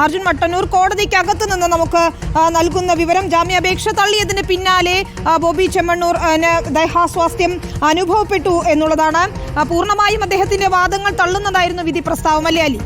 അർജുൻ മട്ടന്നൂർ കോടതിക്കകത്ത് നിന്ന് നമുക്ക് നൽകുന്ന വിവരം ജാമ്യാപേക്ഷ തള്ളിയതിന് പിന്നാലെ ബോബി ചെമ്മണ്ണൂർ ദേഹാസ്വാസ്ഥ്യം അനുഭവപ്പെട്ടു എന്നുള്ളതാണ്. പൂർണമായും അദ്ദേഹത്തിന്റെ വാദങ്ങൾ തള്ളുന്നതായിരുന്നു വിധി പ്രസ്താവം. അല്ലേ അലി?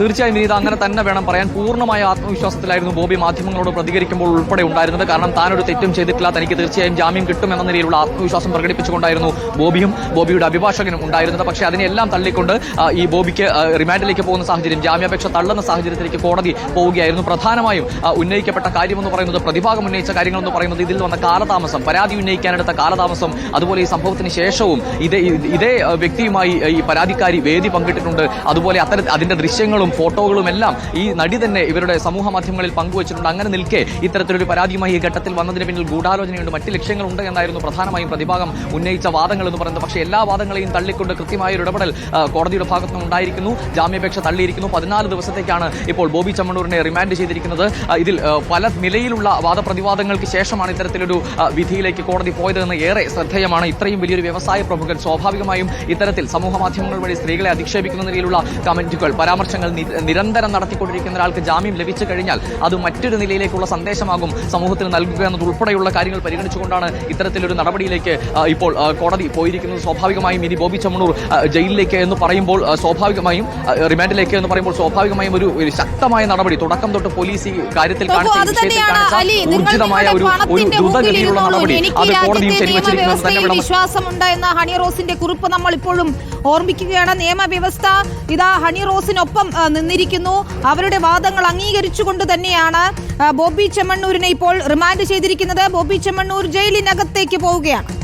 തീർച്ചയായും ഇത് അങ്ങനെ തന്നെ വേണം പറയാൻ. പൂർണമായ ആത്മവിശ്വാസത്തിലായിരുന്നു ബോബി മാധ്യമങ്ങളോട് പ്രതികരിക്കുമ്പോൾ ഉൾപ്പെടെ ഉണ്ടായിരുന്നത്. കാരണം താനൊരു തെറ്റും ചെയ്തിട്ടില്ല തനിക്ക് തീർച്ചയായും ജാമ്യം കിട്ടും എന്ന നിലയിലുള്ള ആത്മവിശ്വാസം പ്രകടിപ്പിച്ചുകൊണ്ടായിരുന്നു ബോബിയും ബോബിയുടെ അഭിഭാഷകനും ഉണ്ടായിരുന്നത്. പക്ഷേ അതിനെല്ലാം തള്ളിക്കൊണ്ട് ഈ ബോബിക്ക് റിമാൻഡിലേക്ക് പോകുന്ന സാഹചര്യം ജാമ്യാപേക്ഷ തള്ളുന്ന സാഹചര്യത്തിലേക്ക് കോടതി പോവുകയായിരുന്നു. പ്രധാനമായും ഉന്നയിക്കപ്പെട്ട കാര്യമെന്ന് പറയുന്നത് പ്രതിഭാഗം ഉന്നയിച്ച കാര്യങ്ങളെന്ന് പറയുന്നത് ഇതിൽ വന്ന കാലതാമസം പരാതി ഉന്നയിക്കാനെടുത്ത കാലതാമസം അതുപോലെ ഈ സംഭവത്തിന് ശേഷവും ഇതേ ഇതേ വ്യക്തിയുമായി ഈ പരാതിക്കാരി വേദി പങ്കിട്ടിട്ടുണ്ട്. അതുപോലെ അത്തരം അതിന്റെ ദൃശ്യങ്ങളും ഫോട്ടോകളും എല്ലാം ഈ നടി തന്നെ ഇവരുടെ സമൂഹ മാധ്യമങ്ങളിൽ പങ്കുവച്ചിട്ടുണ്ട്. അങ്ങനെ നിൽക്കെ ഇത്തരത്തിലൊരു പരാതിയുമായി ഈ ഘട്ടത്തിൽ വന്നതിന് പിന്നിൽ ഗൂഢാലോചനയുണ്ട്. മറ്റ് ലക്ഷ്യങ്ങളുണ്ട് എന്നായിരുന്നു പ്രധാനമായും പ്രതിഭാഗം ഉന്നയിച്ച വാദങ്ങൾ എന്ന് പറയുന്നത്. പക്ഷേ എല്ലാ വാദങ്ങളെയും തള്ളിക്കൊണ്ട് കൃത്യമായ ഒരു ഇടപെടൽ കോടതിയുടെ ഭാഗത്തു നിന്നുണ്ടായിരിക്കുന്നു ജാമ്യാപേക്ഷ തള്ളിയിരിക്കുന്നു. പതിനാല് ദിവസത്തേക്കാണ് ഇപ്പോൾ ബോബി ചമ്മണൂരിനെ റിമാൻഡ് ചെയ്തിരിക്കുന്നത്. ഇതിൽ പല നിലയിലുള്ള വാദപ്രതിവാദങ്ങൾക്ക് ശേഷമാണ് ഇത്തരത്തിലൊരു വിധിയിലേക്ക് കോടതി പോയതെന്ന് ഏറെ ശ്രദ്ധേയമാണ്. ഇത്രയും വലിയൊരു വ്യവസായ പ്രമുഖൻ സ്വാഭാവികമായും ഇത്തരത്തിൽ സമൂഹ മാധ്യമങ്ങൾ വഴി സ്ത്രീകളെ അധിക്ഷേപിക്കുന്ന നിലയിലുള്ള കമന്റുകൾ പരാമർശങ്ങൾ നിരന്തരം നടത്തിക്കൊണ്ടിരിക്കുന്ന ഒരാൾക്ക് ജാമ്യം ലഭിച്ചു കഴിഞ്ഞാൽ അത് മറ്റൊരു നിലയിലേക്കുള്ള സന്ദേശമാകും സമൂഹത്തിന് നൽകുക എന്നതുൾപ്പെടെയുള്ള കാര്യങ്ങൾ പരിഗണിച്ചുകൊണ്ടാണ് ഇത്തരത്തിലൊരു നടപടിയിലേക്ക് ഇപ്പോൾ കോടതി പോയിരിക്കുന്നത്. സ്വാഭാവികമായും ഇനി ബോബി ചമ്മണൂർ ജയിലിലേക്ക് എന്ന് പറയുമ്പോൾ സ്വാഭാവികമായും റിമാൻഡിലേക്ക് എന്ന് പറയുമ്പോൾ സ്വാഭാവികമായും ഒരു ശക്തമായ നടപടി. തുടക്കം തൊട്ട് പോലീസ് ഈ കാര്യത്തിൽ ഊർജിതമായ ഒരു ഒരു ദ്രുതഗതിയിലുള്ള നടപടി. അത് കോടതിയും ശരിവച്ചിരിക്കുന്നത് തന്നെ വിശ്വാസമുണ്ട് എന്ന ഹണി റോസിന്റെ കുറിപ്പ് നമ്മൾ ഇപ്പോഴും ഓർമ്മിക്കുകയാണ് നിയമവ്യവസ്ഥ. ഇതാ ഹണി റോസിനൊപ്പം നിന്നിരിക്കുന്നു. അവരുടെ വാദങ്ങൾ അംഗീകരിച്ചുകൊണ്ട് തന്നെയാണ് ബോബി ചെമ്മണ്ണൂരിനെ ഇപ്പോൾ റിമാൻഡ് ചെയ്തിരിക്കുന്നത്. ബോബി ചെമ്മണ്ണൂർ ജയിലിനകത്തേക്ക് പോവുകയാണ്.